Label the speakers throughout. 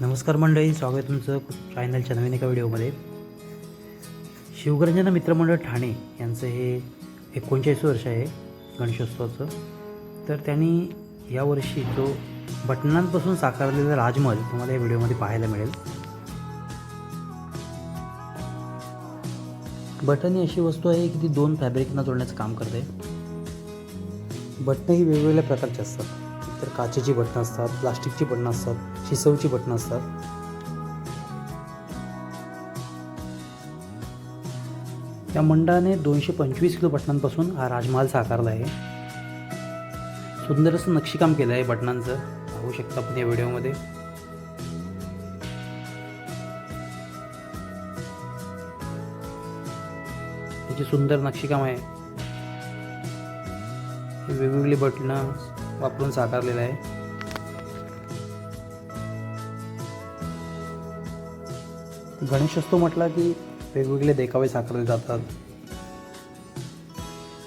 Speaker 1: नमस्कार मंडळी स्वागत आहे तुमचं चॅनलच्या नवीन एका व्हिडिओमध्ये. शिवगरंजना मित्रमंडळ ठाणे यांचं हे एकोणचाळीस वर्ष आहे गणेशोत्सवाचं. तर त्यांनी यावर्षी जो बटनांपासून साकारलेला राजमहल तुम्हाला या व्हिडिओमध्ये पाहायला मिळेल. बटन ही अशी वस्तू आहे की ती दोन फॅब्रिकना जोडण्याचं काम करते. बटणं ही वेगवेगळ्या प्रकारची असतात. तर काचेची बटणं असतात प्लास्टिकची बटणं असतात शिसवची बटणं असतात. या मंडळाने दोनशे पंचवीस किलो बटणांपासून हा राजमहाल साकारला आहे. सुंदर असं नक्षीकाम केलं आहे बटणांचं. पाहू शकता आपण या व्हिडिओमध्ये. त्याची सुंदर नक्षीकाम आहे. वेगवेगळी बटणं वापरून साकारलेला आहे. गणेशोत्सव म्हटला की वेगवेगळे देखावे साकारले जातात.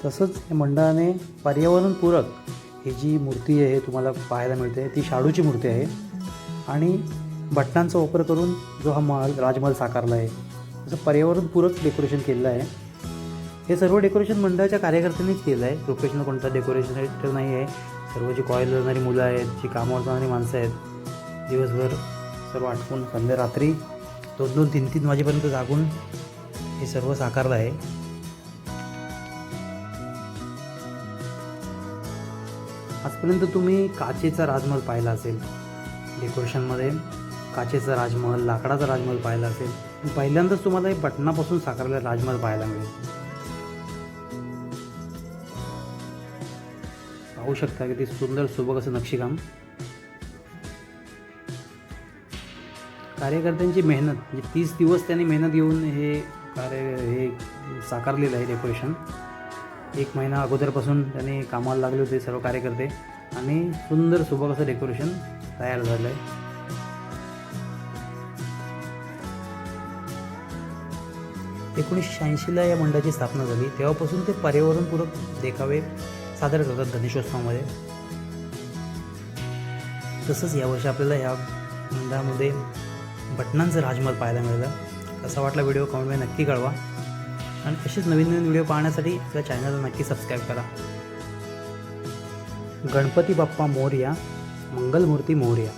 Speaker 1: तसंच या मंडळाने पर्यावरणपूरक ही जी मूर्ती आहे तुम्हाला पाहायला मिळते. ती शाडूची मूर्ती आहे. आणि बटणांचा वापर करून जो हा महाल राजमहल साकारला आहे. असं पर्यावरणपूरक डेकोरेशन केलेलं आहे. हे सर्व डेकोरेशन मंडळाच्या कार्यकर्त्यांनीच केलं आहे. प्रोफेशनल कोणता डेकोरेशन नाही आहे सर्व जी कॉलेजला जाणारी मुलं आहेत जी कामावर जाणारी माणसं आहेत दिवसभर सर्व आटपून संध्या रात्री दोन दोन तीन तीन वाजेपर्यंत जागून हे सर्व साकारलं आहे. आजपर्यंत तुम्ही काचेचा राजमहल पाहिला असेल डेकोरेशनमध्ये काचेचा राजमहल लाकडाचा राजमहल पाहिला असेल. पहिल्यांदाच तुम्हाला हे बटनापासून साकारलेला राजमहल पाहायला मिळेल. पाहू शकता किती सुंदर सुबक असं नक्षीकाम. कार्यकर्त्यांची मेहनत म्हणजे तीस दिवस त्यांनी मेहनत घेऊन हे कार्य हे साकारलेलं आहे डेकोरेशन. एक महिना अगोदरपासून त्यांनी कामाला लागले होते सर्व कार्यकर्ते. आणि सुंदर सुबक असं डेकोरेशन तयार झालं आहे एकोणीसशे शहाऐंशीला या मंडळाची स्थापना झाली. तेव्हापासून ते पर्यावरणपूरक देखावे सादर करतात गणेशोत्सवामध्ये तसंच यावर्षी आपल्याला या मंडळामध्ये बटनांचं राजमहल पाहायला मिळालं. कसा वाटला व्हिडिओ कमेंटमध्ये नक्की कळवा. आणि असेच नवीन नवीन व्हिडिओ पाहण्यासाठी आपल्या चॅनलला नक्की सबस्क्राईब करा. गणपती बाप्पा मोरया मंगलमूर्ती मोरया.